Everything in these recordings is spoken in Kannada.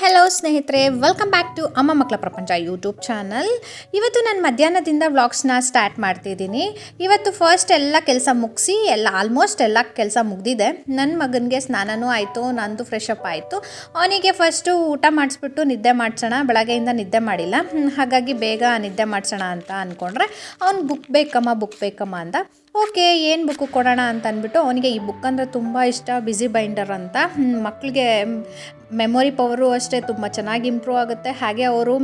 ಹಲೋ ಸ್ನೇಹಿತರೆ. ವೆಲ್ಕಮ್ ಬ್ಯಾಕ್ ಟು ಅಮ್ಮ ಮಕ್ಕಳ ಪ್ರಪಂಚ ಯೂಟ್ಯೂಬ್ ಚಾನಲ್ ಇವತ್ತು ನಾನು ಮಧ್ಯಾಹ್ನದಿಂದ ವ್ಲಾಗ್ಸ್ನ ಸ್ಟಾರ್ಟ್ ಮಾಡ್ತಿದ್ದೀನಿ. ಇವತ್ತು ಫಸ್ಟ್ ಎಲ್ಲ ಕೆಲಸ ಮುಗಿಸಿ, ಎಲ್ಲ ಆಲ್ಮೋಸ್ಟ್ ಎಲ್ಲ ಕೆಲಸ ಮುಗಿದಿದೆ. ನನ್ನ ಮಗನಿಗೆ ಸ್ನಾನನೂ ಆಯಿತು, ನಂದು ಫ್ರೆಶ್ ಅಪ್ ಆಯಿತು. ಅವನಿಗೆ ಫಸ್ಟು ಊಟ ಮಾಡಿಸ್ಬಿಟ್ಟು ನಿದ್ದೆ ಮಾಡಿಸೋಣ. ಬೆಳಗ್ಗೆಯಿಂದ ನಿದ್ದೆ ಮಾಡಿಲ್ಲ. ಹಾಗಾಗಿ ಬೇಗ ನಿದ್ದೆ ಮಾಡಿಸೋಣ ಅಂತ ಅಂದ್ಕೊಂಡ್ರೆ ಅವ್ನು ಬುಕ್ ಬೇಕಮ್ಮ ಬುಕ್ ಬೇಕಮ್ಮ ಅಂತ. ಓಕೆ, ಏನು ಬುಕ್ಕು ಕೊಡೋಣ ಅಂತ ಅಂದ್ಬಿಟ್ಟು ಅವನಿಗೆ ಈ ಬುಕ್ ಅಂದರೆ ತುಂಬ ಇಷ್ಟ ಬಿಸಿ ಬೈಂಡರ್ ಅಂತ. ಮಕ್ಕಳಿಗೆ ಮೆಮೊರಿ ಪವರು ಅಷ್ಟೇ ತುಂಬ ಚೆನ್ನಾಗಿ ಇಂಪ್ರೂವ್ ಆಗುತ್ತೆ. ಹಾಗೆ ಅವರು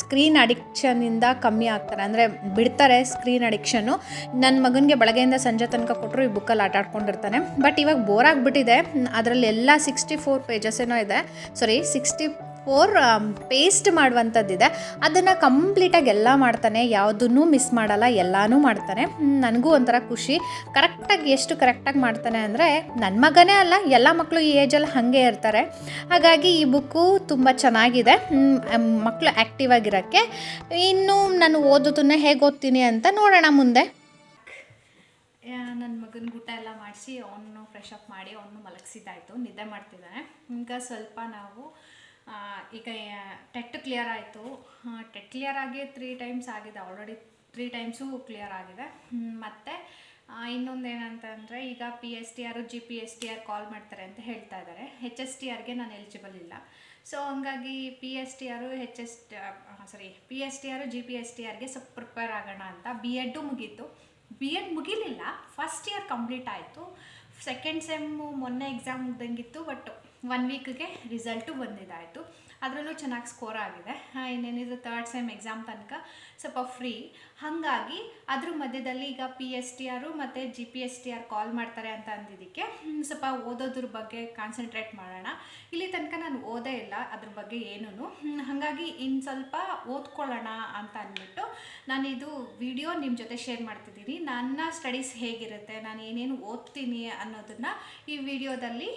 ಸ್ಕ್ರೀನ್ ಅಡಿಕ್ಷನಿಂದ ಕಮ್ಮಿ ಆಗ್ತಾರೆ. ಅಂದರೆ ಬಿಡ್ತಾರೆ ಸ್ಕ್ರೀನ್ ಅಡಿಕ್ಷನ್ನು ನನ್ನ ಮಗನಿಗೆ ಬೆಳಗ್ಗೆಯಿಂದ ಸಂಜೆ ತನಕ ಕೊಟ್ಟರು ಈ ಬುಕ್ಕಲ್ಲಿ ಆಟ ಆಡ್ಕೊಂಡಿರ್ತಾನೆ. ಬಟ್ ಇವಾಗ ಬೋರ್ ಆಗಿಬಿಟ್ಟಿದೆ. ಅದರಲ್ಲಿ ಎಲ್ಲ ಸಿಕ್ಸ್ಟಿ ಫೋರ್ ಏನೋ ಇದೆ. ಸಾರಿ ಸಿಕ್ಸ್ಟಿ ಫೋರ್ ಪೇಸ್ಟ್ ಮಾಡುವಂಥದ್ದಿದೆ. ಅದನ್ನು ಕಂಪ್ಲೀಟಾಗಿ ಎಲ್ಲ ಮಾಡ್ತಾನೆ. ಯಾವುದನ್ನೂ ಮಿಸ್ ಮಾಡಲ್ಲ, ಎಲ್ಲನೂ ಮಾಡ್ತಾನೆ. ನನಗೂ ಒಂಥರ ಖುಷಿ. ಕರೆಕ್ಟಾಗಿ ಎಷ್ಟು ಕರೆಕ್ಟಾಗಿ ಮಾಡ್ತಾನೆ ಅಂದರೆ ನನ್ನ ಮಗನೇ ಅಲ್ಲ, ಎಲ್ಲ ಮಕ್ಕಳು ಈ ಏಜಲ್ಲಿ ಹಾಗೆ ಇರ್ತಾರೆ. ಹಾಗಾಗಿ ಈ ಬುಕ್ಕು ತುಂಬ ಚೆನ್ನಾಗಿದೆ. ಮಕ್ಕಳು ಆ್ಯಕ್ಟಿವ್ ಆಗಿರೋಕ್ಕೆ. ಇನ್ನು ನಾನು ಓದೋದನ್ನ ಹೇಗೆ ಓದ್ತೀನಿ ಅಂತ ನೋಡೋಣ ಮುಂದೆ. ನನ್ನ ಮಗನ ಊಟ ಎಲ್ಲ ಮಾಡಿಸಿ, ಅವನು ಫ್ರೆಶ್ ಅಪ್ ಮಾಡಿ, ಅವನು ಮಲಗಿಸಿದ್ದಾಯಿತು. ನಿದ್ದೆ ಮಾಡ್ತಿದ್ದಾನೆ. ಈಗ ಸ್ವಲ್ಪ ನಾವು ಈಗ ಟೆಟ್ ಕ್ಲಿಯರ್ ಆಯಿತು. ಟೆಟ್ ಕ್ಲಿಯರ್ ಆಗಿ ತ್ರೀ ಟೈಮ್ಸ್ ಆಗಿದೆ. ಆಲ್ರೆಡಿ ತ್ರೀ ಟೈಮ್ಸು ಕ್ಲಿಯರ್ ಆಗಿದೆ. ಮತ್ತು ಮತ್ತೆ ಇನ್ನೊಂದು ಏನಂತಂದರೆ ಈಗ P S T R G P S T R call ಮಾಡ್ತಾರೆ ಅಂತ ಹೇಳ್ತಾ ಇದ್ದಾರೆ ಹೆಚ್ ಎಸ್ ಟಿ ಆರ್ಗೆ ನಾನು ಎಲಿಜಿಬಲ್ ಇಲ್ಲ. ಸೊ ಹಂಗಾಗಿ P S T R H S sorry P S T R G P S T ಆರ್ಗೆ ಸ್ವಲ್ಪ ಪ್ರಿಪೇರ್ ಆಗೋಣ ಅಂತ ಬಿ ಎಡ್ಡು ಮುಗೀತು. ಬಿ ಎಡ್ ಮುಗಿಲಿಲ್ಲ. ಫಸ್ಟ್ ಇಯರ್ ಕಂಪ್ಲೀಟ್ ಆಯಿತು. ಸೆಕೆಂಡ್ ಸೆಮ್ಮು ಮೊನ್ನೆ ಎಕ್ಸಾಮ್ ಮುಗ್ದಂಗಿತ್ತು ಬಟ್ ಒನ್ ವೀಕ್ಗೆ ರಿಸಲ್ಟು ಬಂದಿದ್ದಾಯಿತು. ಅದರಲ್ಲೂ ಚೆನ್ನಾಗಿ ಸ್ಕೋರ್ ಆಗಿದೆ. ಇನ್ನೇನಿದು ಥರ್ಡ್ ಸೆಮ್ ಎಕ್ಸಾಮ್ ತನಕ ಸ್ವಲ್ಪ ಫ್ರೀ ಹಾಗಾಗಿ ಅದ್ರ ಮಧ್ಯದಲ್ಲಿ ಈಗ ಪಿ ಎಸ್ ಟಿ ಆರು ಮತ್ತು G P S T R call ಮಾಡ್ತಾರೆ ಅಂತ ಅಂದಿದ್ದಕ್ಕೆ ಸ್ವಲ್ಪ ಓದೋದ್ರ ಬಗ್ಗೆ ಕಾನ್ಸಂಟ್ರೇಟ್ ಮಾಡೋಣ. ಇಲ್ಲಿ ತನಕ ನಾನು ಓದೇ ಇಲ್ಲ ಅದ್ರ ಬಗ್ಗೆ ಏನೂ ಹಾಗಾಗಿ ಇನ್ನು ಸ್ವಲ್ಪ ಓದ್ಕೊಳ್ಳೋಣ ಅಂತ ಅಂದ್ಬಿಟ್ಟು ನಾನು ಇದು ವಿಡಿಯೋ ನಿಮ್ಮ ಜೊತೆ ಶೇರ್ ಮಾಡ್ತಿದ್ದೀನಿ. ನನ್ನ ಸ್ಟಡೀಸ್ ಹೇಗಿರುತ್ತೆ, ನಾನು ಏನೇನು ಓದ್ತೀನಿ ಅನ್ನೋದನ್ನು ಈ ವಿಡಿಯೋದಲ್ಲಿ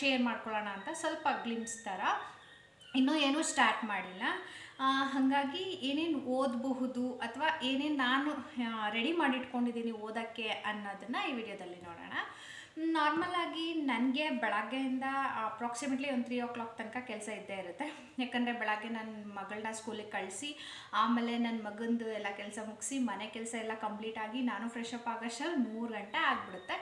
ಶೇರ್ ಮಾಡ್ಕೊಳ್ಳೋಣ ಅಂತ ಸ್ವಲ್ಪ ಗ್ಲಿಮ್ಸ್ ಥರ ಇನ್ನೂ ಏನೂ ಸ್ಟಾರ್ಟ್ ಮಾಡಿಲ್ಲ. ಹಾಗಾಗಿ ಏನೇನು ಓದಬಹುದು ಅಥವಾ ಏನೇನು ನಾನು ರೆಡಿ ಮಾಡಿಟ್ಕೊಂಡಿದ್ದೀನಿ ಓದೋಕ್ಕೆ ಅನ್ನೋದನ್ನು ಈ ವಿಡಿಯೋದಲ್ಲಿ ನೋಡೋಣ. ನಾರ್ಮಲಾಗಿ ನನಗೆ ಬೆಳಗ್ಗೆಯಿಂದ ಅಪ್ರಾಕ್ಸಿಮೇಟ್ಲಿ ಒಂದು ತ್ರೀ ಓ ಕ್ಲಾಕ್ ತನಕ ಕೆಲಸ ಇದ್ದೇ ಇರುತ್ತೆ. ಯಾಕಂದರೆ ಬೆಳಗ್ಗೆ ನನ್ನ ಮಗಳನ್ನ ಸ್ಕೂಲಿಗೆ ಕಳಿಸಿ, ಆಮೇಲೆ ನನ್ನ ಮಗಂದು ಎಲ್ಲ ಕೆಲಸ ಮುಗಿಸಿ, ಮನೆ ಕೆಲಸ ಎಲ್ಲ ಕಂಪ್ಲೀಟ್ ಆಗಿ ನಾನು ಫ್ರೆಶ್ ಅಪ್ ಆಗೋಷ್ಟು ಮೂರು ಗಂಟೆ ಆಗಿಬಿಡುತ್ತೆ.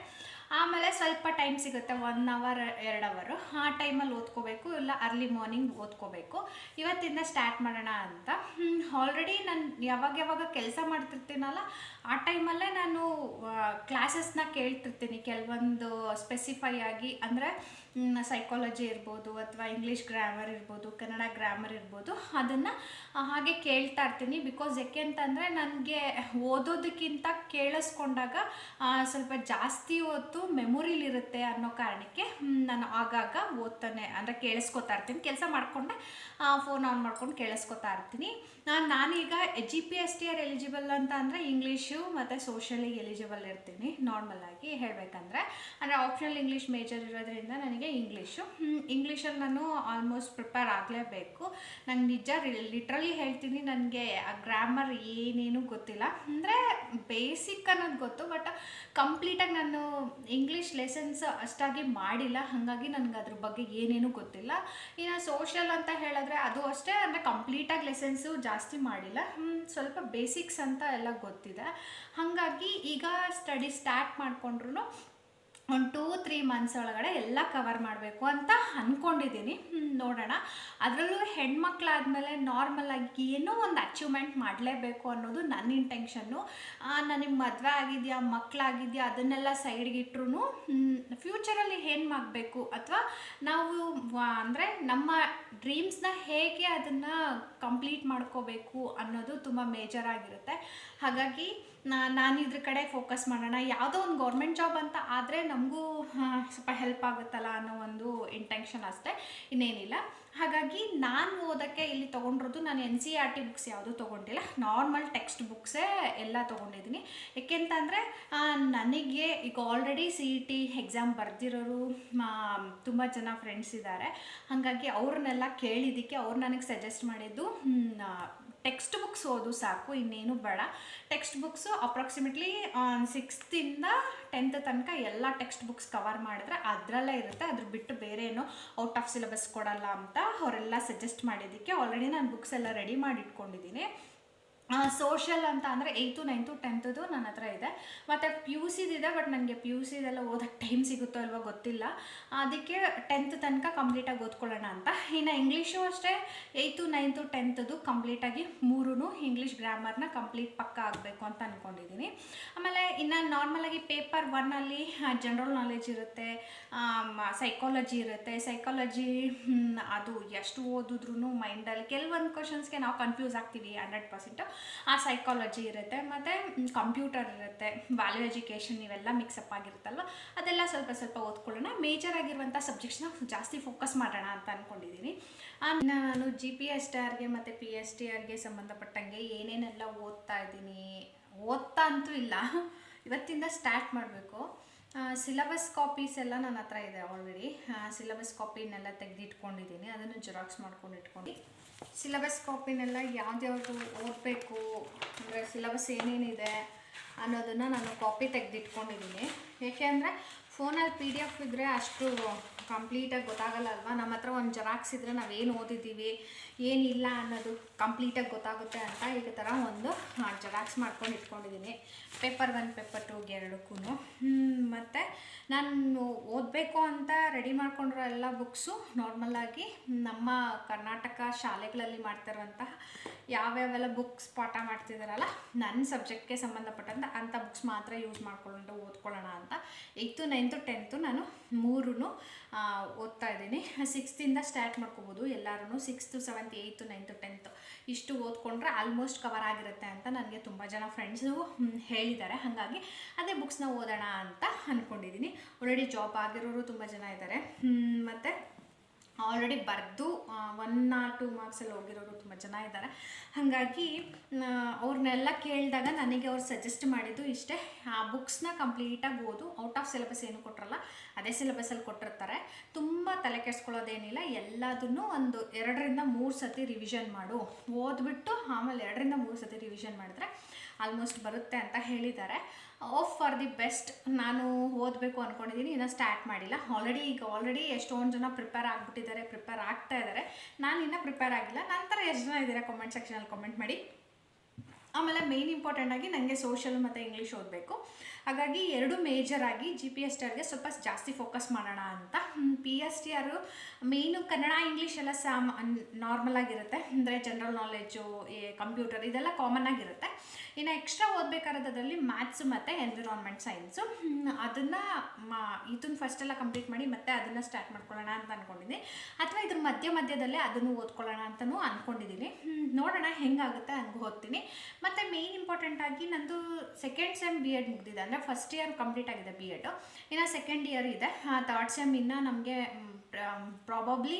ಆಮೇಲೆ ಸ್ವಲ್ಪ ಟೈಮ್ ಸಿಗುತ್ತೆ ಒನ್ ಅವರ್ ಎರಡು ಅವರು ಆ ಟೈಮಲ್ಲಿ ಓದ್ಕೋಬೇಕು, ಇಲ್ಲ ಅರ್ಲಿ ಮಾರ್ನಿಂಗ್ ಓದ್ಕೋಬೇಕು. ಇವತ್ತಿಂದ ಸ್ಟಾರ್ಟ್ ಮಾಡೋಣ ಅಂತ. ಆಲ್ರೆಡಿ ನಾನು ಯಾವಾಗ ಯಾವಾಗ ಕೆಲಸ ಮಾಡ್ತಿರ್ತೀನಲ್ಲ, ಆ ಟೈಮಲ್ಲೇ ನಾನು ಕ್ಲಾಸಸ್ನ ಕೇಳ್ತಿರ್ತೀನಿ. ಕೆಲವೊಂದು ಸ್ಪೆಸಿಫೈ ಆಗಿ, ಅಂದರೆ ಸೈಕಾಲಜಿ ಇರ್ಬೋದು ಅಥವಾ ಇಂಗ್ಲೀಷ್ ಗ್ರಾಮರ್ ಇರ್ಬೋದು, ಕನ್ನಡ ಗ್ರಾಮರ್ ಇರ್ಬೋದು, ಅದನ್ನು ಹಾಗೆ ಕೇಳ್ತಾ ಇರ್ತೀನಿ. ಬಿಕಾಸ್ ಯಾಕೆ ಅಂತಂದರೆ, ನನಗೆ ಓದೋದಕ್ಕಿಂತ ಕೇಳಿಸ್ಕೊಂಡಾಗ ಸ್ವಲ್ಪ ಜಾಸ್ತಿ ಹೊತ್ತು ಮೆಮೊರಿಲಿರುತ್ತೆ ಅನ್ನೋ ಕಾರಣಕ್ಕೆ ನಾನು ಆಗಾಗ ಓದ್ತಾನೆ ಅಂದರೆ ಕೇಳಿಸ್ಕೊತಾ ಇರ್ತೀನಿ. ಕೆಲಸ ಮಾಡಿಕೊಂಡೆ ಫೋನ್ ಆನ್ ಮಾಡ್ಕೊಂಡು ಕೇಳಿಸ್ಕೊತಾ ಇರ್ತೀನಿ. ನಾನು, ನಾನೀಗ G P S T R eligible ಅಂತ ಅಂದರೆ ಇಂಗ್ಲೀಷು ಮತ್ತು ಸೋಷಲಿಗೆ ಎಲಿಜಿಬಲ್ ಇರ್ತೀನಿ ನಾರ್ಮಲಾಗಿ ಹೇಳಬೇಕಂದ್ರೆ. ಅಂದರೆ ಆಪ್ಷನಲ್ ಇಂಗ್ಲೀಷ್ ಮೇಜರ್ ಇರೋದ್ರಿಂದ ನನಗೆ ಇಂಗ್ಲೀಷು ಇಂಗ್ಲೀಷಲ್ಲಿ ನಾನು ಆಲ್ಮೋಸ್ಟ್ ಪ್ರಿಪೇರ್ ಆಗಲೇಬೇಕು. ನಂಗೆ ನಿಜ ಲಿಟ್ರಲಿ ಹೇಳ್ತೀನಿ, ನನಗೆ ಗ್ರಾಮರ್ ಏನೇನು ಗೊತ್ತಿಲ್ಲ. ಅಂದರೆ ಬೇಸಿಕ್ ಅನ್ನೋದು ಗೊತ್ತು ಬಟ್ ಕಂಪ್ಲೀಟಾಗಿ ನಾನು ಇಂಗ್ಲೀಷ್ ಲೆಸನ್ಸ್ ಅಷ್ಟಾಗಿ ಮಾಡಿಲ್ಲ. ಹಾಗಾಗಿ ನನಗೆ ಅದ್ರ ಬಗ್ಗೆ ಏನೇನು ಗೊತ್ತಿಲ್ಲ. ಇನ್ನು ಸೋಷಲ್ ಅಂತ ಹೇಳಿದ್ರೆ ಅದು ಅಷ್ಟೇ, ಅಂದರೆ ಕಂಪ್ಲೀಟಾಗಿ ಲೆಸನ್ಸು ಜಾಸ್ತಿ ಮಾಡಿಲ್ಲ. ಸ್ವಲ್ಪ ಬೇಸಿಕ್ಸ್ ಅಂತ ಎಲ್ಲ ಗೊತ್ತಿದೆ. ಹಾಗಾಗಿ ಈಗ ಸ್ಟಡಿ ಸ್ಟಾರ್ಟ್ ಮಾಡಿಕೊಂಡ್ರು ಒಂದು ಟೂ ತ್ರೀ ಮಂತ್ಸ್ ಒಳಗಡೆ ಎಲ್ಲ ಕವರ್ ಮಾಡಬೇಕು ಅಂತ ಅಂದ್ಕೊಂಡಿದ್ದೀನಿ ನೋಡೋಣ. ಅದರಲ್ಲೂ ಹೆಣ್ಮಕ್ಳಾದಮೇಲೆ ನಾರ್ಮಲ್ ಆಗಿ ಏನೋ ಒಂದು ಅಚೀವ್ಮೆಂಟ್ ಮಾಡಲೇಬೇಕು ಅನ್ನೋದು ನನ್ನ ಇಂಟೆನ್ಷನ್ನು ನನಗೆ ಮದುವೆ ಆಗಿದೆಯಾ ಮಕ್ಕಳಾಗಿದೆಯಾ ಅದನ್ನೆಲ್ಲ ಸೈಡ್ಗೆ ಇಟ್ರು ಫ್ಯೂಚರಲ್ಲಿ ಏನು ಮಾಡಬೇಕು? ಅಥವಾ ನಾವು ಅಂದರೆ ನಮ್ಮ ಡ್ರೀಮ್ಸ್ನ ಹೇಗೆ ಅದನ್ನು ಕಂಪ್ಲೀಟ್ ಮಾಡ್ಕೋಬೇಕು ಅನ್ನೋದು ತುಂಬ ಮೇಜರ್ ಆಗಿರುತ್ತೆ. ಹಾಗಾಗಿ ನಾನು ಇದ್ರ ಕಡೆ ಫೋಕಸ್ ಮಾಡೋಣ. ಯಾವುದೋ ಒಂದು ಗೌರ್ಮೆಂಟ್ ಜಾಬ್ ಅಂತ ಆದರೆ ನಮಗೂ ಸ್ವಲ್ಪ ಹೆಲ್ಪ್ ಆಗುತ್ತಲ್ಲ ಅನ್ನೋ ಒಂದು ಇಂಟೆನ್ಷನ್ ಅಷ್ಟೇ. ಇನ್ನೇನಿಲ್ಲ. ಹಾಗಾಗಿ ನಾನು ಓದೋಕ್ಕೆ ಇಲ್ಲಿ ತೊಗೊಂಡಿರೋದು ನಾನು N C R T books ಯಾವುದೂ ತೊಗೊಂಡಿಲ್ಲ. ನಾರ್ಮಲ್ ಟೆಕ್ಸ್ಟ್ ಬುಕ್ಸೇ ಎಲ್ಲ ತೊಗೊಂಡಿದ್ದೀನಿ. ಯಾಕೆಂತಂದರೆ ನನಗೆ ಈಗ already C E T exam ಬರೆದಿರೋರು ತುಂಬ ಜನ ಫ್ರೆಂಡ್ಸ್ ಇದ್ದಾರೆ. ಹಾಗಾಗಿ ಅವ್ರನ್ನೆಲ್ಲ ಕೇಳಿದ್ದಕ್ಕೆ ಅವ್ರು ನನಗೆ ಸಜೆಸ್ಟ್ ಮಾಡಿದ್ದು ಟೆಕ್ಸ್ಟ್ ಬುಕ್ಸ್ ಓದು ಸಾಕು, ಇನ್ನೇನು ಬೇಡ. ಟೆಕ್ಸ್ಟ್ ಬುಕ್ಸು ಅಪ್ರಾಕ್ಸಿಮೇಟ್ಲಿ ಸಿಕ್ಸ್ತಿಂದ ಟೆಂತ್ ತನಕ ಎಲ್ಲ ಟೆಕ್ಸ್ಟ್ ಬುಕ್ಸ್ ಕವರ್ ಮಾಡಿದ್ರೆ ಅದರಲ್ಲೇ ಇರುತ್ತೆ. ಅದ್ರ ಬಿಟ್ಟು ಬೇರೆ ಏನು ಔಟ್ ಆಫ್ ಸಿಲೆಬಸ್ ಕೊಡಲ್ಲ ಅಂತ ಅವರೆಲ್ಲ ಸಜೆಸ್ಟ್ ಮಾಡಿದ್ದಕ್ಕೆ ಆಲ್ರೆಡಿ ನಾನು ಬುಕ್ಸ್ ಎಲ್ಲ ರೆಡಿ ಮಾಡಿ ಇಟ್ಕೊಂಡಿದ್ದೀನಿ ಸೋಷಲ್ ಅಂತ ಅಂದರೆ ಏಯ್ತು ನೈನ್ತು ಟೆಂತದು ನನ್ನ ಹತ್ರ ಇದೆ. ಮತ್ತು ಪಿ ಯು ಸಿದಿದೆ ಬಟ್ ನನಗೆ ಪಿ ಯು ಸಿದೆಲ್ಲ ಓದೋಕ್ಕೆ ಟೈಮ್ ಸಿಗುತ್ತೋ ಅಲ್ವೋ ಗೊತ್ತಿಲ್ಲ. ಅದಕ್ಕೆ ಟೆಂತ್ ತನಕ ಕಂಪ್ಲೀಟಾಗಿ ಓದ್ಕೊಳ್ಳೋಣ ಅಂತ. ಇನ್ನು ಇಂಗ್ಲೀಷು ಅಷ್ಟೇ ಏಯ್ತು ನೈನ್ತು ಟೆಂತದು ಕಂಪ್ಲೀಟಾಗಿ ಮೂರೂ ಇಂಗ್ಲೀಷ್ ಗ್ರಾಮರ್ನ ಕಂಪ್ಲೀಟ್ ಪಕ್ಕ ಆಗಬೇಕು ಅಂತ ಅಂದ್ಕೊಂಡಿದ್ದೀನಿ ಆಮೇಲೆ ಇನ್ನು ನಾರ್ಮಲಾಗಿ ಪೇಪರ್ ಒನ್ನಲ್ಲಿ ಜನರಲ್ ನಾಲೆಜ್ ಇರುತ್ತೆ ಸೈಕಾಲಜಿ ಇರುತ್ತೆ. ಸೈಕಾಲಜಿ ಅದು ಎಷ್ಟು ಓದಿದ್ರೂ ಮೈಂಡಲ್ಲಿ ಕೆಲವೊಂದು ಕ್ವಶನ್ಸ್ಗೆ ನಾವು ಕನ್ಫ್ಯೂಸ್ ಆಗ್ತೀವಿ ಹಂಡ್ರೆಡ್ ಪರ್ಸೆಂಟು ಆ ಸೈಕಾಲಜಿ ಇರುತ್ತೆ, ಮತ್ತು ಕಂಪ್ಯೂಟರ್ ಇರುತ್ತೆ ವ್ಯಾಲ್ಯೂ ಎಜುಕೇಷನ್ ಇವೆಲ್ಲ ಮಿಕ್ಸಪ್ ಆಗಿರುತ್ತಲ್ವ? ಅದೆಲ್ಲ ಸ್ವಲ್ಪ ಸ್ವಲ್ಪ ಓದ್ಕೊಳ್ಳೋಣ. ಮೇಜರ್ ಆಗಿರುವಂಥ ಸಬ್ಜೆಕ್ಟ್ಸ್ನ ಜಾಸ್ತಿ ಫೋಕಸ್ ಮಾಡೋಣ ಅಂತ ಅಂದ್ಕೊಂಡಿದ್ದೀನಿ ನಾನು ಜಿ ಪಿ ಎಸ್ ಟಿ ಆರ್ಗೆ ಮತ್ತು ಪಿ ಎಸ್ ಟಿ ಆರ್ಗೆ ಸಂಬಂಧಪಟ್ಟಂಗೆ ಏನೇನೆಲ್ಲ ಓದ್ತಾ ಇದ್ದೀನಿ? ಓದ್ತಾ ಅಂತೂ ಇಲ್ಲ. ಇವತ್ತಿಂದ ಸ್ಟಾರ್ಟ್ ಮಾಡಬೇಕು. ಸಿಲಬಸ್ ಕಾಪೀಸ್ ಎಲ್ಲ ನನ್ನ ಹತ್ರ ಇದೆ ಆಲ್ರೆಡಿ ಸಿಲಬಸ್ ಕಾಪಿನೆಲ್ಲ ತೆಗೆದಿಟ್ಕೊಂಡಿದ್ದೀನಿ ಅದನ್ನು ಜೆರಾಕ್ಸ್ ಮಾಡ್ಕೊಂಡು ಇಟ್ಕೊಂಡು ಸಿಲಬಸ್ ಕಾಪಿನೆಲ್ಲ ಯಾವ್ದ್ಯಾವುದು ಓದಬೇಕು? ಅಂದರೆ ಸಿಲಬಸ್ ಏನೇನಿದೆ ಅನ್ನೋದನ್ನು ನಾನು ಕಾಪಿ ತೆಗೆದಿಟ್ಕೊಂಡಿದ್ದೀನಿ. ಏಕೆ ಅಂದರೆ ಫೋನಲ್ಲಿ ಪಿ ಡಿ ಎಫ್ ಇದ್ದರೆ ಅಷ್ಟು ಕಂಪ್ಲೀಟಾಗಿ ಗೊತ್ತಾಗಲ್ಲ ಅಲ್ವಾ? ನಮ್ಮ ಹತ್ರ ಒಂದು ಜೆರಾಕ್ಸ್ ಇದ್ದರೆ ನಾವೇನು ಓದಿದ್ದೀವಿ? ಏನಿಲ್ಲ ಅನ್ನೋದು. ಕಂಪ್ಲೀಟಾಗಿ ಗೊತ್ತಾಗುತ್ತೆ ಅಂತ ಈ ಥರ ಒಂದು ಜೆರಾಕ್ಸ್ ಮಾಡ್ಕೊಂಡು ಇಟ್ಕೊಂಡಿದ್ದೀನಿ ಪೇಪರ್ ಒನ್, ಪೇಪರ್ ಟೂಗೆ ಎರಡಕ್ಕೂ ಮತ್ತು ನಾನು ಓದಬೇಕು ಅಂತ ರೆಡಿ ಮಾಡ್ಕೊಂಡಿರೋ ಎಲ್ಲ ಬುಕ್ಸು ನಾರ್ಮಲಾಗಿ ನಮ್ಮ ಕರ್ನಾಟಕ ಶಾಲೆಗಳಲ್ಲಿ ಮಾಡ್ತಿರುವಂತಹ ಯಾವ್ಯಾವೆಲ್ಲ ಬುಕ್ಸ್ ಪಾಠ ಮಾಡ್ತಿದ್ದಾರಲ್ಲ ನನ್ನ ಸಬ್ಜೆಕ್ಟ್ಗೆ ಸಂಬಂಧಪಟ್ಟಂಥ ಅಂಥ ಬುಕ್ಸ್ ಮಾತ್ರ ಯೂಸ್ ಮಾಡ್ಕೊಂಡು ಓದ್ಕೊಳ್ಳೋಣ ಅಂತ ಏಯ್ತು ನೈನ್ತು ಟೆಂತು ನಾನು ಮೂರೂ ಓದ್ತಾ ಇದ್ದೀನಿ. ಸಿಕ್ಸ್ತಿಂದ ಸ್ಟಾರ್ಟ್ ಮಾಡ್ಕೋಬೋದು. ಎಲ್ಲರೂ sixth seventh eighth ninth tenth ಇಷ್ಟು ಓದ್ಕೊಂಡ್ರೆ ಆಲ್ಮೋಸ್ಟ್ ಕವರ್ ಆಗಿರುತ್ತೆ ಅಂತ ನನಗೆ ತುಂಬ ಜನ ಫ್ರೆಂಡ್ಸು ಹೇಳಿದ್ದಾರೆ. ಹಾಗಾಗಿ ಅದೇ ಬುಕ್ಸ್ನ ಓದೋಣ ಅಂತ ಅಂದ್ಕೊಂಡಿದ್ದೀನಿ ಆಲ್ರೆಡಿ ಜಾಬ್ ಆಗಿರೋರು ತುಂಬ ಜನ ಇದ್ದಾರೆ. ಮತ್ತು? ಆಲ್ರೆಡಿ ಬರೆದು ಒನ್ ಆರ್ ಟೂ ಮಾರ್ಕ್ಸಲ್ಲಿ ಹೋಗಿರೋರು ತುಂಬ ಜನ ಇದ್ದಾರೆ ಹಾಗಾಗಿ ಅವ್ರನ್ನೆಲ್ಲ ಕೇಳಿದಾಗ ನನಗೆ ಅವ್ರು ಸಜೆಸ್ಟ್ ಮಾಡಿದ್ದು ಇಷ್ಟೇ. ಆ ಬುಕ್ಸ್ನ ಕಂಪ್ಲೀಟಾಗಿ ಓದು. ಔಟ್ ಆಫ್ ಸಿಲೆಬಸ್ ಏನು ಕೊಟ್ಟರಲ್ಲ ಅದೇ ಸಿಲೆಬಸಲ್ಲಿ ಕೊಟ್ಟಿರ್ತಾರೆ. ತುಂಬ ತಲೆ ಕೆಡ್ಸ್ಕೊಳ್ಳೋದೇನಿಲ್ಲ. ಎಲ್ಲದನ್ನು ಒಂದು ಎರಡರಿಂದ ಮೂರು ಸತಿ ರಿವಿಷನ್ ಮಾಡು. ಓದ್ಬಿಟ್ಟು ಆಮೇಲೆ ಎರಡರಿಂದ ಮೂರು ಸತಿ ರಿವಿಷನ್ ಮಾಡಿದ್ರೆ ಆಲ್ಮೋಸ್ಟ್ ಬರುತ್ತೆ ಅಂತ ಹೇಳಿದ್ದಾರೆ. ಆಫ್ ಫಾರ್ ದಿ ಬೆಸ್ಟ್ ನಾನು ಓದಬೇಕು ಅಂದ್ಕೊಂಡಿದ್ದೀನಿ ಇನ್ನೂ ಸ್ಟಾರ್ಟ್ ಮಾಡಿಲ್ಲ. ಆಲ್ರೆಡಿ ಈಗ ಆಲ್ರೆಡಿ ಎಷ್ಟೊಂದು ಜನ ಪ್ರಿಪೇರ್ ಆಗಿಬಿಟ್ಟಿದ್ದಾರೆ ಪ್ರಿಪೇರ್ ಆಗ್ತಾ ಇದ್ದಾರೆ. ನಾನು ಇನ್ನೂ ಪ್ರಿಪೇರ್ ಆಗಿಲ್ಲ. ನಂತರ ಎಷ್ಟು ಜನ ಇದ್ದೀರಾ ಕಾಮೆಂಟ್ ಸೆಕ್ಷನಲ್ಲಿ ಕಾಮೆಂಟ್ ಮಾಡಿ. ಆಮೇಲೆ ಮೇನ್ ಇಂಪಾರ್ಟೆಂಟ್ ಆಗಿ ನನಗೆ ಸೋಷಲ್ ಮತ್ತು ಇಂಗ್ಲೀಷ್ ಓದಬೇಕು. ಹಾಗಾಗಿ ಎರಡು ಮೇಜರ್ ಆಗಿ ಜಿ ಪಿ ಎಸ್ ಟಿ ಆರ್ಗೆ ಸ್ವಲ್ಪ ಜಾಸ್ತಿ ಫೋಕಸ್ ಮಾಡೋಣ ಅಂತ. ಪಿ ಎಸ್ ಟಿ ಆರು ಮೇಯ್ನು ಕನ್ನಡ ಇಂಗ್ಲೀಷ್ ಎಲ್ಲ ಸಾಮ್ ನಾರ್ಮಲ್ ಆಗಿರುತ್ತೆ. ಅಂದರೆ ಜನರಲ್ ನಾಲೆಡ್ಜು ಕಂಪ್ಯೂಟರ್ ಇದೆಲ್ಲ ಕಾಮನ್ ಆಗಿರುತ್ತೆ. ಇನ್ನು ಎಕ್ಸ್ಟ್ರಾ ಓದಬೇಕಾದ್ರೆ ಅದರಲ್ಲಿ ಮ್ಯಾಥ್ಸು ಮತ್ತು ಎನ್ವಿರಾನ್ಮೆಂಟ್ ಸೈನ್ಸು ಅದನ್ನು ಇದನ್ನು ಫಸ್ಟೆಲ್ಲ ಕಂಪ್ಲೀಟ್ ಮಾಡಿ ಮತ್ತೆ ಅದನ್ನು ಸ್ಟಾರ್ಟ್ ಮಾಡ್ಕೊಳ್ಳೋಣ ಅಂತ ಅಂದ್ಕೊಂಡಿದ್ದೀನಿ ಅಥವಾ ಇದ್ರ ಮಧ್ಯ ಮಧ್ಯದಲ್ಲೇ ಅದನ್ನು ಓದ್ಕೊಳ್ಳೋಣ ಅಂತಲೂ ಅಂದ್ಕೊಂಡಿದ್ದೀನಿ ನೋಡೋಣ ಹೆಂಗಾಗುತ್ತೆ ಹಂಗೆ ಓದ್ತೀನಿ. ಮತ್ತು ಮೇಯ್ನ್ ಇಂಪಾರ್ಟೆಂಟ್ ಆಗಿ ನಂದು ಸೆಕೆಂಡ್ ಸೆಮ್ ಬಿ ಎಡ್ ಮುಗ್ದಿದೆ. ಅಂದರೆ ಫಸ್ಟ್ ಇಯರ್ ಕಂಪ್ಲೀಟ್ ಆಗಿದೆ ಬಿ ಎಡ್ ಇನ್ನು ಸೆಕೆಂಡ್ ಇಯರ್ ಇದೆ. ಥರ್ಡ್ ಸೆಮ್ ಇನ್ನು ನಮಗೆ ಪ್ರಾಬಬ್ಲಿ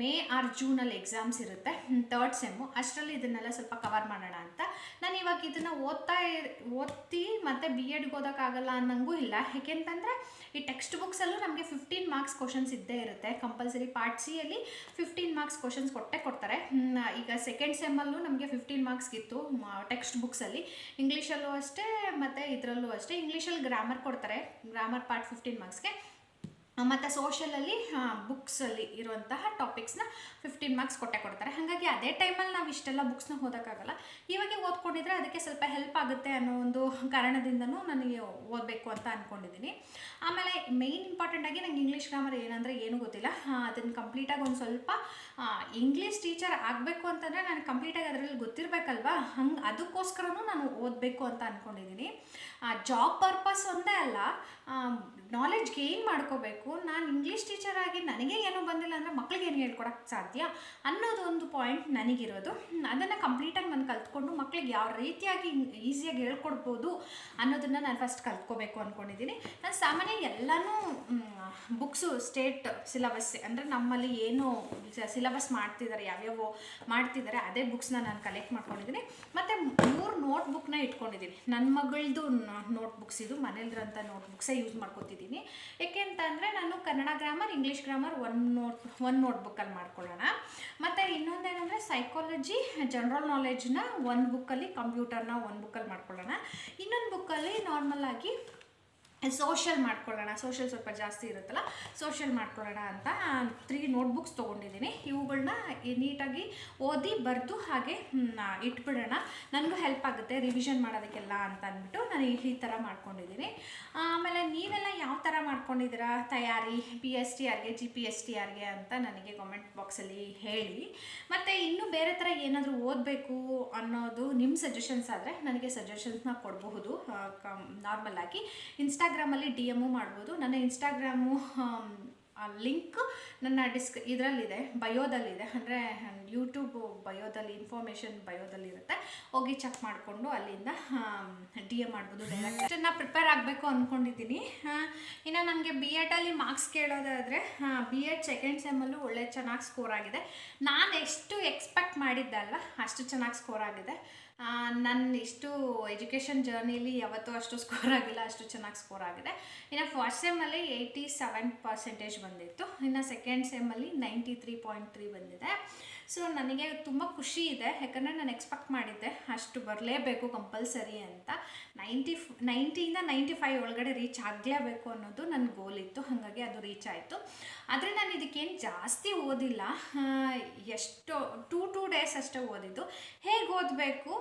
ಮೇ ಆರ್ ಜೂನಲ್ಲಿ ಎಕ್ಸಾಮ್ಸ್ ಇರುತ್ತೆ ತರ್ಡ್ ಸೆಮ್ಮು ಅಷ್ಟರಲ್ಲಿ ಇದನ್ನೆಲ್ಲ ಸ್ವಲ್ಪ ಕವರ್ ಮಾಡೋಣ ಅಂತ. ನಾನು ಇವಾಗ ಇದನ್ನು ಓದ್ತಾ ಓದ್ತಿ ಮತ್ತು ಬಿ ಎಡ್ಗೆ ಓದೋಕ್ಕಾಗಲ್ಲ ಅನ್ನಂಗೂ ಇಲ್ಲ. ಏಕೆಂತಂದರೆ ಈ ಟೆಕ್ಸ್ಟ್ ಬುಕ್ಸಲ್ಲೂ ನಮಗೆ ಫಿಫ್ಟೀನ್ ಮಾರ್ಕ್ಸ್ ಕ್ವಶನ್ಸ್ ಇದ್ದೇ ಇರುತ್ತೆ. ಕಂಪಲ್ಸರಿ ಪಾರ್ಟ್ ಸಿಯಲ್ಲಿ ಫಿಫ್ಟೀನ್ ಮಾರ್ಕ್ಸ್ ಕ್ವಶನ್ಸ್ ಕೊಟ್ಟೆ ಕೊಡ್ತಾರೆ. ಈಗ ಸೆಕೆಂಡ್ ಸೆಮ್ಮಲ್ಲೂ ನಮಗೆ ಫಿಫ್ಟೀನ್ ಮಾರ್ಕ್ಸ್ಗಿತ್ತು ಟೆಕ್ಸ್ಟ್ ಬುಕ್ಸಲ್ಲಿ ಇಂಗ್ಲೀಷಲ್ಲೂ ಅಷ್ಟೇ, ಮತ್ತು ಇದರಲ್ಲೂ ಅಷ್ಟೇ. ಇಂಗ್ಲೀಷಲ್ಲಿ ಗ್ರಾಮರ್ ಕೊಡ್ತಾರೆ. ಗ್ರಾಮರ್ ಪಾರ್ಟ್ ಫಿಫ್ಟೀನ್ ಮಾರ್ಕ್ಸ್ಗೆ ಮತ್ತು ಸೋಷಲಲ್ಲಿ ಬುಕ್ಸಲ್ಲಿ ಇರುವಂತಹ ಟಾಪಿಕ್ಸ್ನ ಫಿಫ್ಟೀನ್ ಮಾರ್ಕ್ಸ್ ಕೊಟ್ಟೆ ಕೊಡ್ತಾರೆ. ಹಾಗಾಗಿ ಅದೇ ಟೈಮಲ್ಲಿ ನಾವು ಇಷ್ಟೆಲ್ಲ ಬುಕ್ಸ್ನ ಓದೋಕ್ಕಾಗಲ್ಲ. ಇವಾಗೆ ಓದ್ಕೊಂಡಿದ್ರೆ ಅದಕ್ಕೆ ಸ್ವಲ್ಪ ಹೆಲ್ಪ್ ಆಗುತ್ತೆ ಅನ್ನೋ ಒಂದು ಕಾರಣದಿಂದನೂ ನನಗೆ ಓದಬೇಕು ಅಂತ ಅಂದ್ಕೊಂಡಿದ್ದೀನಿ ಆಮೇಲೆ ಮೇಯ್ನ್ ಇಂಪಾರ್ಟೆಂಟ್ ಆಗಿ ನಂಗೆ ಇಂಗ್ಲೀಷ್ ಗ್ರಾಮರ್ ಏನಂದರೆ ಏನೂ ಗೊತ್ತಿಲ್ಲ. ಅದನ್ನು ಕಂಪ್ಲೀಟಾಗಿ ಒಂದು ಸ್ವಲ್ಪ ಇಂಗ್ಲೀಷ್ ಟೀಚರ್ ಆಗಬೇಕು ಅಂತಂದರೆ ನಾನು ಕಂಪ್ಲೀಟಾಗಿ ಅದರಲ್ಲಿ ಗೊತ್ತಿರಬೇಕಲ್ವಾ? ಹಂಗೆ ಅದಕ್ಕೋಸ್ಕರನೂ ನಾನು ಓದಬೇಕು ಅಂತ ಅಂದ್ಕೊಂಡಿದ್ದೀನಿ ಜಾಬ್ ಪರ್ಪಸ್ ಒಂದೇ ಅಲ್ಲ ನಾಲೆಡ್ಜ್ ಗೇನ್ ಮಾಡ್ಕೋಬೇಕು. ನಾನು ಇಂಗ್ಲೀಷ್ ಟೀಚರ್ ಆಗಿ ನನಗೆ ಏನೂ ಬಂದಿಲ್ಲ ಅಂದರೆ ಮಕ್ಳಿಗೆ ಏನು ಹೇಳ್ಕೊಡಕ್ಕೆ ಸಾಧ್ಯ ಅನ್ನೋದು ಒಂದು ಪಾಯಿಂಟ್ ನನಗಿರೋದು. ಅದನ್ನು ಕಂಪ್ಲೀಟಾಗಿ ನಾನು ಕಲ್ತ್ಕೊಂಡು ಮಕ್ಳಿಗೆ ಯಾವ ರೀತಿಯಾಗಿ ಈಸಿಯಾಗಿ ಹೇಳ್ಕೊಡ್ಬೋದು ಅನ್ನೋದನ್ನು ನಾನು ಫಸ್ಟ್ ಕಲ್ತ್ಕೋಬೇಕು ಅಂದ್ಕೊಂಡಿದ್ದೀನಿ ನಾನು ಸಾಮಾನ್ಯ ಎಲ್ಲನೂ ಬುಕ್ಸು ಸ್ಟೇಟ್ ಸಿಲಬಸ್ ಅಂದರೆ ನಮ್ಮಲ್ಲಿ ಏನು ಸಿಲಬಸ್ ಮಾಡ್ತಿದ್ದಾರೆ ಯಾವ್ಯಾವ ಮಾಡ್ತಿದ್ದಾರೆ ಅದೇ ಬುಕ್ಸ್ನ ನಾನು ಕಲೆಕ್ಟ್ ಮಾಡ್ಕೊಂಡಿದ್ದೀನಿ ಮತ್ತು ಮೂರು ನೋಟ್ಬುಕ್ನ ಇಟ್ಕೊಂಡಿದ್ದೀನಿ ನನ್ನ ಮಗಳದು ನೋಟ್ ಬುಕ್ಸ್ ಇದು ಮನೇಲಿರೋಂಥ ನೋಟ್ಬುಕ್ಸೇ ಯೂಸ್ ಮಾಡ್ಕೊತಿದ್ದೀನಿ ಯಾಕೆ ಅಂತ ಅಂದರೆ ನಾನು Kannada grammar English grammar one note one ನೋಟ್ಬುಕ್ಕಲ್ಲಿ ಮಾಡ್ಕೊಳ್ಳೋಣ. ಮತ್ತು ಇನ್ನೊಂದೇನೆಂದರೆ ಸೈಕಾಲಜಿ ಜನರಲ್ ನಾಲೆಜ್ನ ಒಂದು ಬುಕ್ಕಲ್ಲಿ ಕಂಪ್ಯೂಟರ್ನ ಒಂದು ಬುಕ್ಕಲ್ಲಿ ಮಾಡ್ಕೊಳ್ಳೋಣ. ಇನ್ನೊಂದು ಬುಕ್ಕಲ್ಲಿ ನಾರ್ಮಲ್ ಆಗಿ ಸೋಷಿಯಲ್ ಮಾಡ್ಕೊಳ್ಳೋಣ. ಸೋಷಿಯಲ್ ಸ್ವಲ್ಪ ಜಾಸ್ತಿ ಇರುತ್ತಲ್ಲ ಸೋಷಿಯಲ್ ಮಾಡ್ಕೊಳ್ಳೋಣ ಅಂತ ತ್ರೀ ನೋಟ್ಬುಕ್ಸ್ ತೊಗೊಂಡಿದ್ದೀನಿ ಇವುಗಳನ್ನ ನೀಟಾಗಿ ಓದಿ ಬರೆದು ಹಾಗೆ ಇಟ್ಬಿಡೋಣ. ನನಗೂ ಹೆಲ್ಪ್ ಆಗುತ್ತೆ ರಿವಿಷನ್ ಮಾಡೋದಕ್ಕೆಲ್ಲ ಅಂತ ಅಂದ್ಬಿಟ್ಟು ನಾನು ಈ ಥರ ಮಾಡ್ಕೊಂಡಿದ್ದೀನಿ. ಆಮೇಲೆ ನೀವೆಲ್ಲ ಯಾವ ಥರ ಮಾಡ್ಕೊಂಡಿದ್ದೀರಾ? ತಯಾರಿ ಪಿ ಎಸ್ ಟಿ ಆರ್ಗೆ ಜಿ ಪಿ ಎಸ್ ಟಿ ಆರ್ಗೆ ಅಂತ ನನಗೆ ಕಾಮೆಂಟ್ ಬಾಕ್ಸಲ್ಲಿ ಹೇಳಿ. ಮತ್ತು ಇನ್ನೂ ಬೇರೆ ಥರ ಏನಾದರೂ ಓದಬೇಕು ಅನ್ನೋದು ನಿಮ್ಮ ಸಜೆಷನ್ಸ್ ಆದರೆ ನನಗೆ ಸಜೆಷನ್ಸ್ನ ಕೊಡಬಹುದು. ನಾರ್ಮಲ್ ಆಗಿ ಇನ್ಸ್ಟಾಗ್ರಾಮಲ್ಲಿ ಡಿ ಎಮ್ಮು ಮಾಡ್ಬೋದು. ನನ್ನ ಇನ್ಸ್ಟಾಗ್ರಾಮು ಲಿಂಕ್ ನನ್ನ ಡಿಸ್ಕ್ ಇದರಲ್ಲಿದೆ, ಬಯೋದಲ್ಲಿದೆ. ಅಂದರೆ ಯೂಟ್ಯೂಬ್ ಬಯೋದಲ್ಲಿ, ಇನ್ಫಾರ್ಮೇಷನ್ ಬಯೋದಲ್ಲಿ ಇರುತ್ತೆ. ಹೋಗಿ ಚೆಕ್ ಮಾಡಿಕೊಂಡು ಅಲ್ಲಿಂದ ಡಿ ಎ ಮಾಡ್ಬೋದು ಡೈರೆಕ್ಟ್ ನಾನು ಪ್ರಿಪೇರ್ ಆಗಬೇಕು ಅಂದ್ಕೊಂಡಿದ್ದೀನಿ ಇನ್ನು ನನಗೆ ಬಿ ಎಡಲ್ಲಿ ಮಾರ್ಕ್ಸ್ ಕೇಳೋದಾದರೆ ಬಿ ಎಡ್ ಸೆಕೆಂಡ್ ಸೆಮ್ಮಲ್ಲೂ ಒಳ್ಳೆ ಚೆನ್ನಾಗಿ ಸ್ಕೋರ್ ಆಗಿದೆ. ನಾನು ಎಷ್ಟು ಎಕ್ಸ್ಪೆಕ್ಟ್ ಮಾಡಿದ್ದೆ ಅಲ್ವಾ ಅಷ್ಟು ಚೆನ್ನಾಗಿ ಸ್ಕೋರ್ ಆಗಿದೆ. ನನ್ನ ಇಷ್ಟು ಎಜುಕೇಷನ್ ಜರ್ನಿಲಿ ಯಾವತ್ತೂ ಅಷ್ಟು ಸ್ಕೋರ್ ಆಗಿಲ್ಲ, ಅಷ್ಟು ಚೆನ್ನಾಗಿ ಸ್ಕೋರ್ ಆಗಿದೆ. ಇನ್ನು ಫಸ್ಟ್ ಸೆಮ್ಮಲ್ಲಿ ಏಯ್ಟಿ ಸೆವೆನ್ ಪರ್ಸೆಂಟೇಜ್ ಬಂದಿತ್ತು. ಇನ್ನು ಸೆಕೆಂಡ್ ಸೆಮ್ಮಲ್ಲಿ ನೈಂಟಿ ತ್ರೀ ಪಾಯಿಂಟ್ ತ್ರೀ ಬಂದಿದೆ. ಸೊ ನನಗೆ ತುಂಬ ಖುಷಿ ಇದೆ. ಯಾಕಂದರೆ ನಾನು ಎಕ್ಸ್ಪೆಕ್ಟ್ ಮಾಡಿದ್ದೆ ಅಷ್ಟು ಬರಲೇಬೇಕು ಕಂಪಲ್ಸರಿ ಅಂತ. ನೈಂಟಿ ನೈಂಟಿಯಿಂದ ನೈಂಟಿ ಫೈವ್ ಒಳಗಡೆ ರೀಚ್ ಆಗಲೇಬೇಕು ಅನ್ನೋದು ನನ್ನ ಗೋಲ್ ಇತ್ತು. ಹಾಗಾಗಿ ಅದು ರೀಚ್ ಆಯಿತು. ಆದರೆ ನಾನು ಇದಕ್ಕೇನು ಜಾಸ್ತಿ ಓದಿಲ್ಲ. ಎಷ್ಟೋ ಟೂ ಟೂ ಡೇಸ್ ಅಷ್ಟೇ ಓದಿದ್ದು. ಹೇಗೆ ಓದಬೇಕು?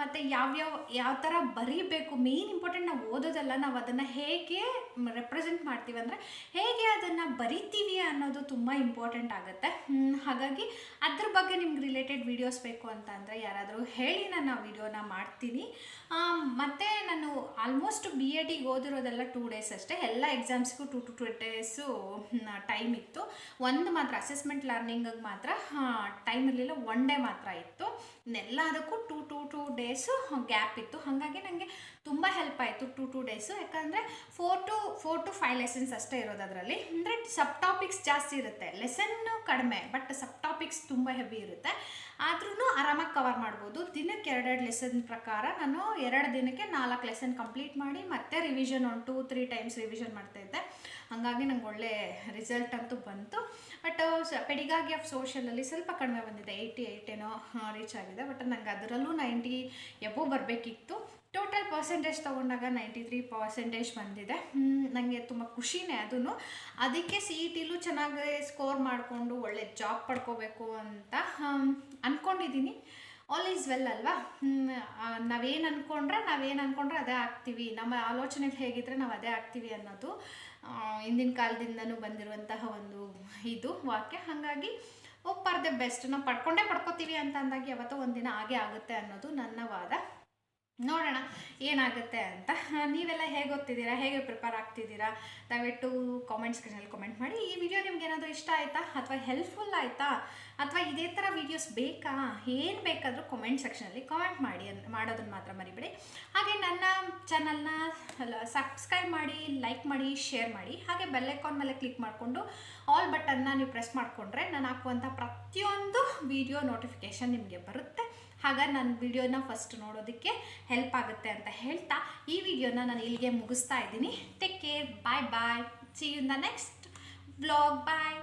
ಮತ್ತು ಯಾವ್ಯಾವ ಯಾವ ಥರ ಬರೀಬೇಕು ಮೇನ್ ಇಂಪಾರ್ಟೆಂಟ್ ನಾವು ಓದೋದಲ್ಲ, ನಾವು ಅದನ್ನು ಹೇಗೆ ರೆಪ್ರೆಸೆಂಟ್ ಮಾಡ್ತೀವಿ ಅಂದರೆ ಹೇಗೆ ಅದನ್ನು ಬರಿತೀವಿ ಅನ್ನೋದು ತುಂಬ ಇಂಪಾರ್ಟೆಂಟ್ ಆಗುತ್ತೆ. ಹಾಗಾಗಿ ಅದ್ರ ಬಗ್ಗೆ ನಿಮ್ಗೆ ರಿಲೇಟೆಡ್ ವೀಡಿಯೋಸ್ ಬೇಕು ಅಂತ ಯಾರಾದರೂ ಹೇಳಿ ನಾನು ಆ ವಿಡಿಯೋನ ಮಾಡ್ತೀನಿ. ಮತ್ತು ನಾನು ಆಲ್ಮೋಸ್ಟ್ ಬಿ ಎಡಿಗೆ ಓದಿರೋದೆಲ್ಲ ಟೂ ಡೇಸ್ ಅಷ್ಟೇ. ಎಲ್ಲ ಎಕ್ಸಾಮ್ಸ್ಗೂ two two two days time ಇತ್ತು. ಒಂದು ಮಾತ್ರ ಅಸೆಸ್ಮೆಂಟ್ ಲರ್ನಿಂಗಿಗೆ ಮಾತ್ರ ಟೈಮ್ ಇರಲಿಲ್ಲ ಒನ್ ಡೇ ಮಾತ್ರ ಇತ್ತು. ಇನ್ನೆಲ್ಲದಕ್ಕೂ two two two days gap ಇತ್ತು. ಹಾಗಾಗಿ ನನಗೆ ತುಂಬ ಹೆಲ್ಪ್ ಆಯಿತು ಟು ಟೂ ಡೇಸು ಯಾಕಂದರೆ four to four to five lessons ಅಷ್ಟೇ ಇರೋದು ಅದರಲ್ಲಿ. ಅಂದರೆ ಸಬ್ ಟಾಪಿಕ್ಸ್ ಜಾಸ್ತಿ ಇರುತ್ತೆ. ಲೆಸನ್ನು ಕಡಿಮೆ ಬಟ್ ಸಬ್ ಟಾಪಿಕ್ಸ್ ತುಂಬ ಹೆವಿ ಇರುತ್ತೆ. ಆದ್ರೂ ಆರಾಮಾಗಿ ಕವರ್ ಮಾಡ್ಬೋದು. ದಿನಕ್ಕೆ ಎರಡೆರಡು ಲೆಸನ್ ಪ್ರಕಾರ ನಾನು ಎರಡು ದಿನಕ್ಕೆ ನಾಲ್ಕು ಲೆಸನ್ ಕಂಪ್ಲೀಟ್ ಮಾಡಿ ಮತ್ತೆ revision one two three times revision ಮಾಡ್ತಾ ಇದ್ದೆ. ಹಾಗಾಗಿ ನಂಗೆ ಒಳ್ಳೆ ರಿಸಲ್ಟ್ ಅಂತೂ ಬಂತು. ಬಟ್ ಪೆಡಿಗಾಗಿ ಆಫ್ ಸೋಷಿಯಲಲ್ಲಿ ಸ್ವಲ್ಪ ಕಡಿಮೆ ಬಂದಿದೆ. ಏಯ್ಟಿ ಏಯ್ಟ್ ಏನೋ ರೀಚ್ ಆಗಿದೆ. ಬಟ್ ನಂಗೆ ಅದರಲ್ಲೂ ನೈಂಟಿ ಎಬೋ ಬರಬೇಕಿತ್ತು. ಟೋಟಲ್ ಪರ್ಸೆಂಟೇಜ್ ತೊಗೊಂಡಾಗ ನೈಂಟಿ ತ್ರೀ ಪರ್ಸೆಂಟೇಜ್ ಬಂದಿದೆ ನನಗೆ ತುಂಬ ಖುಷಿನೇ ಅದೂ ಅದಕ್ಕೆ ಸಿ ಇ ಟಿಲೂ ಚೆನ್ನಾಗಿ ಸ್ಕೋರ್ ಮಾಡಿಕೊಂಡು ಒಳ್ಳೆ ಜಾಬ್ ಪಡ್ಕೋಬೇಕು ಅಂತ ಅಂದ್ಕೊಂಡಿದ್ದೀನಿ ಆಲ್ ಈಸ್ ವೆಲ್ ಅಲ್ವಾ? ನಾವೇನು ಅಂದ್ಕೊಂಡ್ರೆ ನಾವೇನು ಅಂದ್ಕೊಂಡ್ರೆ ಅದೇ ಆಗ್ತೀವಿ. ನಮ್ಮ ಆಲೋಚನೆಗಳು ಹೇಗಿದ್ರೆ ನಾವು ಅದೇ ಆಗ್ತೀವಿ ಅನ್ನೋದು ಹಿಂದಿನ ಕಾಲದಿಂದನೂ ಬಂದಿರುವಂತಹ ಒಂದು ಇದು ವಾಕ್ಯ. ಹಾಗಾಗಿ ಹೋಗ್ಬಾರ್ದೆ ಬೆಸ್ಟ್ ನಾವು ಪಡ್ಕೊಂಡೇ ಪಡ್ಕೋತೀವಿ ಅಂತ ಅಂದಾಗ ಯಾವತ್ತೋ ಒಂದಿನ ಹಾಗೆ ಆಗುತ್ತೆ ಅನ್ನೋದು ನನ್ನ ವಾದ. ನೋಡೋಣ ಏನಾಗುತ್ತೆ ಅಂತ. ನೀವೆಲ್ಲ ಹೇಗೆ ಓದ್ತಿದ್ದೀರಾ? ಹೇಗೆ ಪ್ರಿಪೇರ್ ಆಗ್ತಿದ್ದೀರಾ? ದಯವಿಟ್ಟು ಕಾಮೆಂಟ್ ಸೆಕ್ಷನಲ್ಲಿ ಕಾಮೆಂಟ್ ಮಾಡಿ. ಈ ವಿಡಿಯೋ ನಿಮ್ಗೆ ಏನಾದರೂ ಇಷ್ಟ ಆಯಿತಾ? ಅಥವಾ ಹೆಲ್ಪ್ಫುಲ್ ಆಯಿತಾ? ಅಥವಾ ಇದೇ ಥರ ವೀಡಿಯೋಸ್ ಬೇಕಾ? ಏನು ಬೇಕಾದರೂ ಕಾಮೆಂಟ್ ಸೆಕ್ಷನಲ್ಲಿ ಕಾಮೆಂಟ್ ಮಾಡಿ ಮಾಡೋದನ್ನು ಮಾತ್ರ ಮರಿಬೇಡಿ. ಹಾಗೆ ನನ್ನ ಚಾನಲ್ನ ಸಬ್ಸ್ಕ್ರೈಬ್ ಮಾಡಿ ಲೈಕ್ ಮಾಡಿ ಶೇರ್ ಮಾಡಿ. ಹಾಗೆ ಬೆಲ್ಲೈಕಾನ್ ಮೇಲೆ ಕ್ಲಿಕ್ ಮಾಡಿಕೊಂಡು ಆಲ್ ಬಟನ್ನ ನೀವು ಪ್ರೆಸ್ ಮಾಡಿಕೊಂಡ್ರೆ ನಾನು ಹಾಕುವಂಥ ಪ್ರತಿಯೊಂದು ವಿಡಿಯೋ ನೋಟಿಫಿಕೇಷನ್ ನಿಮಗೆ ಬರುತ್ತೆ. ಹಾಗ ನನ್ನ ವಿಡಿಯೋನ ಫಸ್ಟ್ ನೋಡೋದಕ್ಕೆ ಹೆಲ್ಪ್ ಆಗುತ್ತೆ ಅಂತ ಹೇಳ್ತಾ ಈ ವಿಡಿಯೋನ ನಾನು ಇಲ್ಲಿಗೆ ಮುಗಿಸ್ತಾ ಇದ್ದೀನಿ. Take care bye bye see in the next blog bye